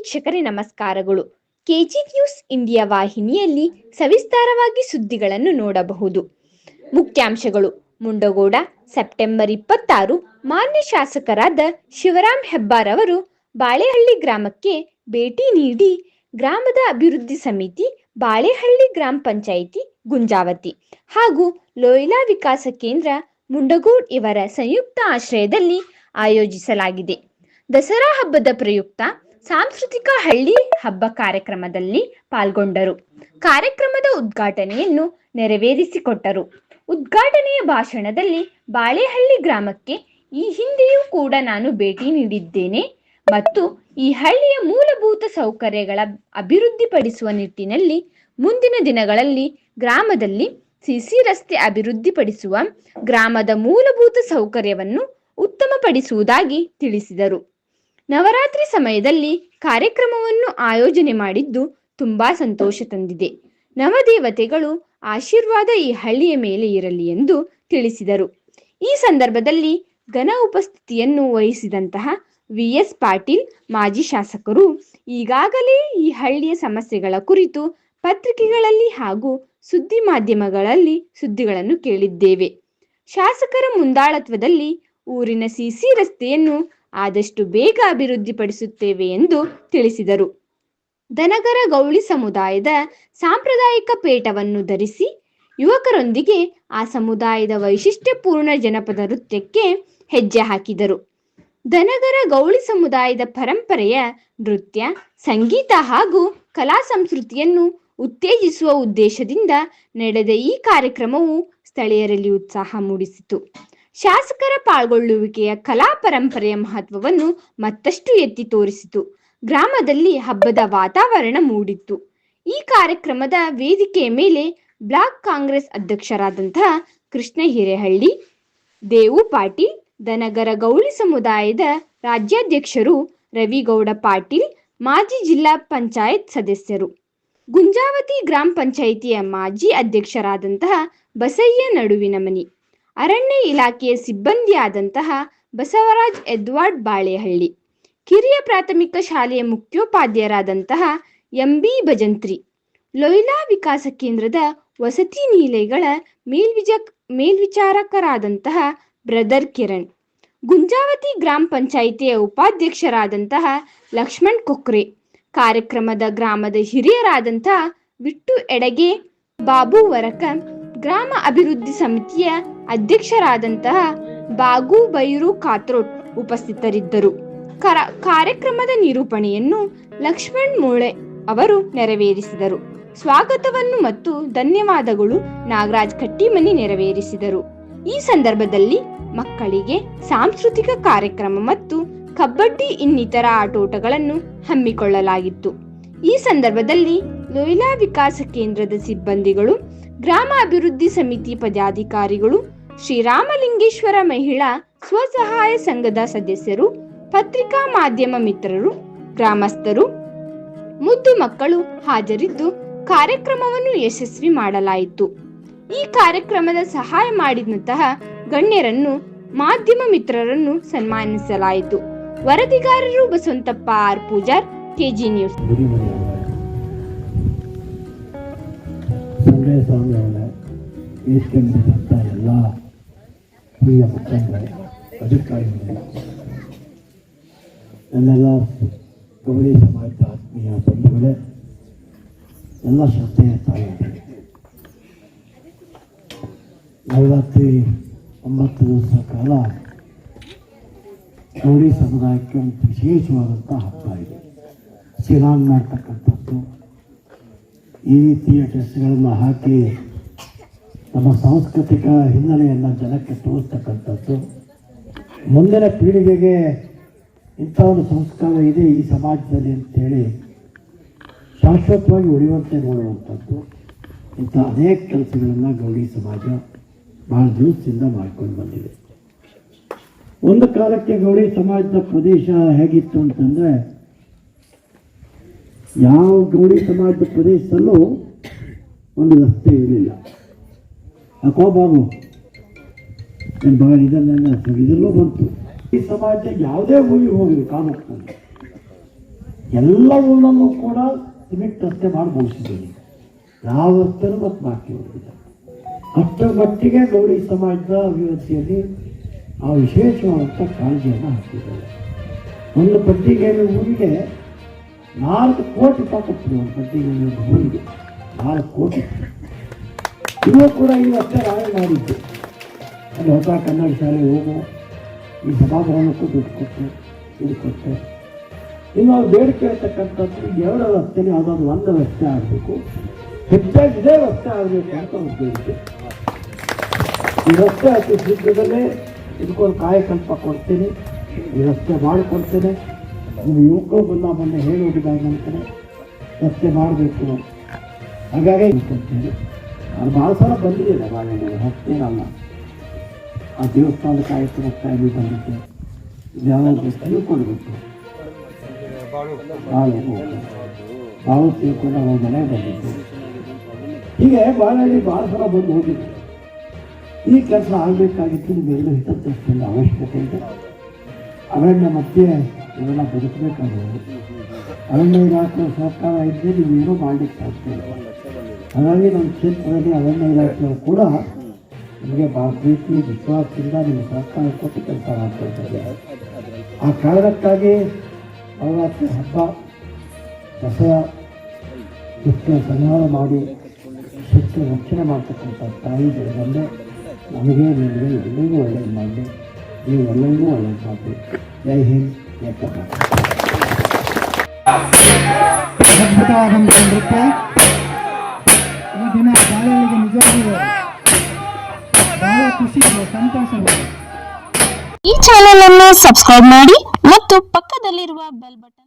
ವೀಕ್ಷಕರೇ ನಮಸ್ಕಾರಗಳು. KG news India ವಾಹಿನಿಯಲ್ಲಿ ಸವಿಸ್ತಾರವಾಗಿ ಸುದ್ದಿಗಳನ್ನು ನೋಡಬಹುದು. ಮುಖ್ಯಾಂಶಗಳು. ಮುಂಡಗೋಡ, ಸೆಪ್ಟೆಂಬರ್ ಇಪ್ಪತ್ತಾರು, ಮಾನ್ಯ ಶಾಸಕರಾದ ಶಿವರಾಮ್ ಹೆಬ್ಬಾರ್ ಅವರು ಬಾಳೆಹಳ್ಳಿ ಗ್ರಾಮಕ್ಕೆ ಭೇಟಿ ನೀಡಿ ಗ್ರಾಮದ ಅಭಿವೃದ್ಧಿ ಸಮಿತಿ, ಬಾಳೆಹಳ್ಳಿ ಗ್ರಾಮ ಪಂಚಾಯಿತಿ, ಗುಂಜಾವತಿ ಹಾಗೂ ಲೋಯ್ಲಾ ವಿಕಾಸ ಕೇಂದ್ರ, ಮುಂಡಗೋಡ್ ಇವರ ಸಂಯುಕ್ತ ಆಶ್ರಯದಲ್ಲಿ ಆಯೋಜಿಸಲಾಗಿದೆ. ದಸರಾ ಹಬ್ಬದ ಪ್ರಯುಕ್ತ ಸಾಂಸ್ಕೃತಿಕ ಹಳ್ಳಿ ಹಬ್ಬ ಕಾರ್ಯಕ್ರಮದಲ್ಲಿ ಪಾಲ್ಗೊಂಡರು. ಕಾರ್ಯಕ್ರಮದ ಉದ್ಘಾಟನೆಯನ್ನು ನೆರವೇರಿಸಿಕೊಟ್ಟರು. ಉದ್ಘಾಟನೆಯ ಭಾಷಣದಲ್ಲಿ ಬಾಳೆಹಳ್ಳಿ ಗ್ರಾಮಕ್ಕೆ ಈ ಹಿಂದೆಯೂ ಕೂಡ ನಾನು ಭೇಟಿ ನೀಡಿದ್ದೇನೆ ಮತ್ತು ಈ ಹಳ್ಳಿಯ ಮೂಲಭೂತ ಸೌಕರ್ಯಗಳ ಅಭಿವೃದ್ಧಿಪಡಿಸುವ ನಿಟ್ಟಿನಲ್ಲಿ ಮುಂದಿನ ದಿನಗಳಲ್ಲಿ ಗ್ರಾಮದಲ್ಲಿ ಸಿಸಿ ರಸ್ತೆ ಅಭಿವೃದ್ಧಿಪಡಿಸುವ ಗ್ರಾಮದ ಮೂಲಭೂತ ಸೌಕರ್ಯವನ್ನು ಉತ್ತಮಪಡಿಸುವುದಾಗಿ ತಿಳಿಸಿದರು. ನವರಾತ್ರಿ ಸಮಯದಲ್ಲಿ ಕಾರ್ಯಕ್ರಮವನ್ನು ಆಯೋಜನೆ ಮಾಡಿದ್ದು ತುಂಬಾ ಸಂತೋಷ ತಂದಿದೆ. ನವದೇವತೆಗಳು ಆಶೀರ್ವಾದ ಈ ಹಳ್ಳಿಯ ಮೇಲೆ ಇರಲಿ ಎಂದು ತಿಳಿಸಿದರು. ಈ ಸಂದರ್ಭದಲ್ಲಿ ಘನ ಉಪಸ್ಥಿತಿಯನ್ನು ವಹಿಸಿದಂತಹ ವಿ ಎಸ್ ಪಾಟೀಲ್ ಮಾಜಿ ಶಾಸಕರು ಈಗಾಗಲೇ ಈ ಹಳ್ಳಿಯ ಸಮಸ್ಯೆಗಳ ಕುರಿತು ಪತ್ರಿಕೆಗಳಲ್ಲಿ ಹಾಗೂ ಸುದ್ದಿ ಮಾಧ್ಯಮಗಳಲ್ಲಿ ಸುದ್ದಿಗಳನ್ನು ಕೇಳಿದ್ದೇವೆ. ಶಾಸಕರ ಮುಂದಾಳತ್ವದಲ್ಲಿ ಊರಿನ ಸಿಸಿ ರಸ್ತೆಯನ್ನು ಆದಷ್ಟು ಬೇಗ ಅಭಿವೃದ್ಧಿಪಡಿಸುತ್ತೇವೆ ಎಂದು ತಿಳಿಸಿದರು. ದನಗರ ಗೌಳಿ ಸಮುದಾಯದ ಸಾಂಪ್ರದಾಯಿಕ ಪೇಟವನ್ನು ಧರಿಸಿ ಯುವಕರೊಂದಿಗೆ ಆ ಸಮುದಾಯದ ವೈಶಿಷ್ಟ್ಯಪೂರ್ಣ ಜನಪದ ನೃತ್ಯಕ್ಕೆ ಹೆಜ್ಜೆ ಹಾಕಿದರು. ದನಗರ ಗೌಳಿ ಸಮುದಾಯದ ಪರಂಪರೆಯ ನೃತ್ಯ, ಸಂಗೀತ ಹಾಗೂ ಕಲಾ ಸಂಸ್ಕೃತಿಯನ್ನು ಉತ್ತೇಜಿಸುವ ಉದ್ದೇಶದಿಂದ ನಡೆದ ಈ ಕಾರ್ಯಕ್ರಮವು ಸ್ಥಳೀಯರಲ್ಲಿ ಉತ್ಸಾಹ ಮೂಡಿಸಿತು. ಶಾಸಕರ ಪಾಲ್ಗೊಳ್ಳುವಿಕೆಯ ಕಲಾ ಪರಂಪರೆಯ ಮಹತ್ವವನ್ನು ಮತ್ತಷ್ಟು ಎತ್ತಿ ತೋರಿಸಿತು. ಗ್ರಾಮದಲ್ಲಿ ಹಬ್ಬದ ವಾತಾವರಣ ಮೂಡಿತ್ತು. ಈ ಕಾರ್ಯಕ್ರಮದ ವೇದಿಕೆಯ ಮೇಲೆ ಬ್ಲಾಕ್ ಕಾಂಗ್ರೆಸ್ ಅಧ್ಯಕ್ಷರಾದಂತಹ ಕೃಷ್ಣ ಹಿರೇಹಳ್ಳಿ ದೇವು ಪಾಟೀಲ್ ದನಗರ ಗೌಳಿ ಸಮುದಾಯದ ರಾಜ್ಯಾಧ್ಯಕ್ಷರು ರವಿಗೌಡ ಪಾಟೀಲ್, ಮಾಜಿ ಜಿಲ್ಲಾ ಪಂಚಾಯತ್ ಸದಸ್ಯರು. ಗುಂಜಾವತಿ ಗ್ರಾಮ ಪಂಚಾಯಿತಿಯ ಮಾಜಿ ಅಧ್ಯಕ್ಷರಾದಂತಹ ಬಸಯ್ಯ ನಡುವಿನ ಮನಿ. ಅರಣ್ಯ ಇಲಾಖೆಯ ಸಿಬ್ಬಂದಿಯಾದಂತಹ ಬಸವರಾಜ್ ಎದ್ವಾರ್ಡ್ ಬಾಳೆಹಳ್ಳಿ, ಕಿರಿಯ ಪ್ರಾಥಮಿಕ ಶಾಲೆಯ ಮುಖ್ಯೋಪಾಧ್ಯಾಯರಾದಂತಹ ಎಂಬಿ ಭಜಂತ್ರಿ, ಲೊಯ್ಲಾ ವಿಕಾಸ ಕೇಂದ್ರದ ವಸತಿ ನಿಲಯಗಳ ಮೇಲ್ವಿಜ ಮೇಲ್ವಿಚಾರಕರಾದಂತಹ ಬ್ರದರ್ ಕಿರಣ್, ಗುಂಜಾವತಿ ಗ್ರಾಮ ಪಂಚಾಯಿತಿಯ ಉಪಾಧ್ಯಕ್ಷರಾದಂತಹ ಲಕ್ಷ್ಮಣ್ ಕೊಕ್ರೆ, ಕಾರ್ಯಕ್ರಮದ ಗ್ರಾಮದ ಹಿರಿಯರಾದಂತಹ ವಿಟ್ಟು ಎಡಗೆ ಬಾಬು ವರಕ, ಗ್ರಾಮ ಅಭಿವೃದ್ಧಿ ಸಮಿತಿಯ ಅಧ್ಯಕ್ಷರಾದಂತಹ ಬಾಗು ಬೈರು ಕಾತ್ರೋಟ್ ಉಪಸ್ಥಿತರಿದ್ದರು. ಕರ, ಕಾರ್ಯಕ್ರಮದ ನಿರೂಪಣೆಯನ್ನು ಲಕ್ಷ್ಮಣ್ ಮೂಳೆ ಅವರು ನೆರವೇರಿಸಿದರು. ಸ್ವಾಗತವನ್ನು ಮತ್ತು ಧನ್ಯವಾದಗಳು ನಾಗರಾಜ್ ಕಟ್ಟಿಮನಿ ನೆರವೇರಿಸಿದರು. ಈ ಸಂದರ್ಭದಲ್ಲಿ ಮಕ್ಕಳಿಗೆ ಸಾಂಸ್ಕೃತಿಕ ಕಾರ್ಯಕ್ರಮ ಮತ್ತು ಕಬಡ್ಡಿ ಇನ್ನಿತರ ಆಟೋಟಗಳನ್ನು ಹಮ್ಮಿಕೊಳ್ಳಲಾಗಿತ್ತು. ಈ ಸಂದರ್ಭದಲ್ಲಿ ಲೋಯ್ಲಾ ವಿಕಾಸ ಕೇಂದ್ರದ ಸಿಬ್ಬಂದಿಗಳು ಗ್ರಾಮ ಅಭಿವೃದ್ಧಿ ಸಮಿತಿ ಪದಾಧಿಕಾರಿಗಳು, ಶ್ರೀರಾಮಲಿಂಗೇಶ್ವರ ಮಹಿಳಾ ಸ್ವಸಹಾಯ ಸಂಘದ ಸದಸ್ಯರು, ಪತ್ರಿಕಾ ಮಾಧ್ಯಮ ಮಿತ್ರರು, ಗ್ರಾಮಸ್ಥರು, ಮುದ್ದು ಮಕ್ಕಳು ಹಾಜರಿದ್ದು ಕಾರ್ಯಕ್ರಮವನ್ನು ಯಶಸ್ವಿ ಮಾಡಲಾಯಿತು. ಈ ಕಾರ್ಯಕ್ರಮದ ಸಹಾಯ ಮಾಡಿದಂತಹ ಗಣ್ಯರನ್ನು, ಮಾಧ್ಯಮ ಮಿತ್ರರನ್ನು ಸನ್ಮಾನಿಸಲಾಯಿತು. ವರದಿಗಾರರು Basavantappa R Pujar, KG news. Sanjaya Swami ಅವರ ಈಸ್ಕೊಂಡಿದ್ದಂಥ ಎಲ್ಲ ಹಿರಿಯ ಮುಖಂಡರೇ, ಅಧಿಕಾರಿಗಳೇ. ನನ್ನೆಲ್ಲ ಗೌರಿ ಸಮಾಜದ ಆತ್ಮೀಯ ಬಂಧುಗಳೇ ಎಲ್ಲ ಶ್ರದ್ಧೆಯ ತಾಯಿಯರೇ ನವರಾತ್ರಿ ಒಂಬತ್ತು ದಿವಸ ಕಾಲ ಗೌರಿ ಸಮುದಾಯಕ್ಕೆ ಒಂದು ವಿಶೇಷವಾದಂಥ ಹಬ್ಬ ಇದೆ. ಶ್ರೀರಾಮ್ ಮಾಡ್ತಕ್ಕಂಥದ್ದು. ಈ ರೀತಿಯ ಡ್ರೆಸ್ಗಳನ್ನು ಹಾಕಿ ನಮ್ಮ ಸಾಂಸ್ಕೃತಿಕ ಹಿನ್ನೆಲೆಯನ್ನು ಜನಕ್ಕೆ ತೋರಿಸ್ತಕ್ಕಂಥದ್ದು. ಮುಂದಿನ ಪೀಳಿಗೆಗೆ ಇಂಥ ಒಂದು ಸಂಸ್ಕಾರ ಇದೆ ಈ ಸಮಾಜದಲ್ಲಿ ಅಂತೇಳಿ ಶಾಶ್ವತವಾಗಿ ಉಳಿಯುವಂತೆ ನೋಡುವಂಥದ್ದು. ಇಂಥ ಅನೇಕ ಕೆಲಸಗಳನ್ನು ಗೌಡಿ ಸಮಾಜ ಭಾಳ ದಿವಸದಿಂದ ಮಾಡ್ಕೊಂಡು ಬಂದಿದೆ. ಒಂದು ಕಾಲಕ್ಕೆ ಗೌಡಿ ಸಮಾಜದ ಪ್ರದೇಶ ಹೇಗಿತ್ತು ಅಂತಂದರೆ ಯಾವ ಗೌಡಿ ಸಮಾಜದ ಪ್ರದೇಶದಲ್ಲೂ ಒಂದು ರಸ್ತೆ ಇರಲಿಲ್ಲ. ಯಾಕೋ ಬಾಬು ನನ್ನ ಮಗ ಇದನ್ನೆಲ್ಲ ಇದರಲ್ಲೂ ಬಂತು. ಈ ಸಮಾಜ ಯಾವುದೇ ಊರಿಗೆ ಹೋಗಲಿ ಕಾಮಕ್ಕಲ್ಲಿ ಊರಲ್ಲೂ ಕೂಡ ಸಿಮೆಂಟ್ ರಸ್ತೆ ಮಾಡಿ ಮುಗಿಸಿದ್ದೀನಿ. ಯಾವ ರಸ್ತೆನೂ ಮತ್ತೆ ಬಾಕಿ ಹೋಗಿಲ್ಲ ಮಟ್ಟಿಗೆ ಗೌಡಿ ಸಮಾಜದ ಅಭಿವೃದ್ಧಿಯಲ್ಲಿ ಆ ವಿಶೇಷವಾದಂಥ ಕಾಳಜಿಯನ್ನು ಹಾಕಿದ್ದಾರೆ. ಒಂದು ಪಟ್ಟಿಗೆ ಊರಿಗೆ ನಾಲ್ಕು ಕೋಟಿ ರೂಪಾಯಿ ಊರಿಗೆ ನಾಲ್ಕು ಕೋಟಿ. ಇನ್ನೂ ಕೂಡ ಈ ವರ್ಷ ನಾವೇ ಮಾಡಿದ್ದು. ಅಲ್ಲಿ ಹೊಸ ಕನ್ನಡ ಶಾಲೆ ಹೋಗು, ಈ ಸಭಾಭವನಕ್ಕೂ ದುಡ್ಡು ಕೊಟ್ಟು, ಇದು ಕೊಟ್ಟೆ. ಇನ್ನು ಅವ್ರು ಬೇಡಿಕೆ ಇರ್ತಕ್ಕಂಥದ್ದು ಎರಡು ರಸ್ತೆಲಿ ಯಾವುದಾದ್ರು ಒಂದು ರಸ್ತೆ ಆಗಬೇಕು. ಹೆಚ್ಚಾಗಿ ಇದೇ ರಸ್ತೆ ಆಗಬೇಕು ಅಂತ ಒಂದು ಬೇಡಿಕೆ. ಈ ರಸ್ತೆ ಅತಿ ಶೀಘ್ರದಲ್ಲೇ ಇದಕ್ಕೊಂದು ಕಾಯಕಲ್ಪ ಕೊಡ್ತೀನಿ. ಈ ರಸ್ತೆ ಮಾಡಿಕೊಡ್ತೇನೆ. ನಿಮ್ಮ ಯುವಕರು ಬಂದ ಮೊನ್ನೆ ಹೇಳುವುದಿಲ್ಲ ನಂತರ ಚರ್ಚೆ ಮಾಡಬೇಕು ಹಾಗಾಗಿ ಕೊಡ್ತೇನೆ ನಾನು ಭಾಳ ಸಲ ಬಂದಿದ್ದೇನೆ ಬಾಳೆಹಣ್ಣು ಹತ್ತಿರಲ್ಲ ಆ ದೇವಸ್ಥಾನದ ಕಾರ್ಯಕ್ರಮಕ್ಕೆ ಅಲ್ಲಿ ಬಂದಿದ್ದೆ ಯಾವಾಗ ತಿಳ್ಕೊಳ್ಬೇಕು. ಭಾಳ ತಿಳ್ಕೊಂಡು ಅವ್ರ ಮನೆ ಬಂದಿದ್ದೆ. ಹೀಗೆ ಬಾಳೆಹಳ್ಳಿ ಭಾಳ ಸಲ ಬಂದು ಹೋಗಿದ್ದೆ. ಈ ಕೆಲಸ ಆಗಬೇಕಾಗಿತ್ತು, ನಿಮ್ಮೆಲ್ಲರೂ ಹಿತದೃಷ್ಟಿಯಿಂದ ಅವಶ್ಯಕತೆ ಇದೆ. ಅರಣ್ಯ ಮಧ್ಯೆ ಇವೆಲ್ಲ ಬದುಕಬೇಕಾಗಿದೆ ಅರಣ್ಯ ಇಲಾಖೆ ಸರ್ಕಾರ ಇದ್ದರೆ ನೀವೇನೂ ಮಾಡಲಿಕ್ಕೆ ಸಾಧ್ಯ ಹಾಗಾಗಿ ನಮ್ಮ ಕ್ಷೇತ್ರದಲ್ಲಿ ಅರಣ್ಯ ಇಲಾಖೆಯವರು ಕೂಡ ನಿಮಗೆ ಭಾಳ ಪ್ರೀತಿ, ವಿಶ್ವಾಸದಿಂದ ನಿಮ್ಮ ಸರ್ಕಾರ ಕೊಟ್ಟು ಕೆಲಸ ಮಾಡ್ತಾ ಆ ಕಾರಣಕ್ಕಾಗಿ ನವರಾತ್ರಿ ಹಬ್ಬ, ದಸರಾ ದುಷ್ಟ ಸಂಹಾರ ಮಾಡಿ ಶಿಕ್ಷ ರಕ್ಷಣೆ ಮಾಡ್ತಕ್ಕಂಥ ತಾಯಿ ಬೆಳೆದಂದೆ ನಮಗೆ ನಿಮಗೆ ಎಲ್ಲರಿಗೂ ಒಳ್ಳೆಯದು ಮಾಡಲಿ ನೀವು ಎಲ್ಲರಿಗೂ ಒಳ್ಳೆಯದು ಮಾಡಿ ಜೈ ಹಿಂದ್. ಅದ್ಭುತವಾದಂಥ ನೃತ್ಯ ಈ ದಿನ ಬಾಳೆಹಳ್ಳಿಗೆ ನಿಜವಾಗಿಯೂ ಬಹಳ ಖುಷಿ ಇದೆ ಸಂತೋಷ ಈ ಚಾನೆಲ್ ಅನ್ನು ಸಬ್ಸ್ಕ್ರೈಬ್ ಮಾಡಿ ಮತ್ತು ಪಕ್ಕದಲ್ಲಿರುವ ಬೆಲ್ ಬಟನ್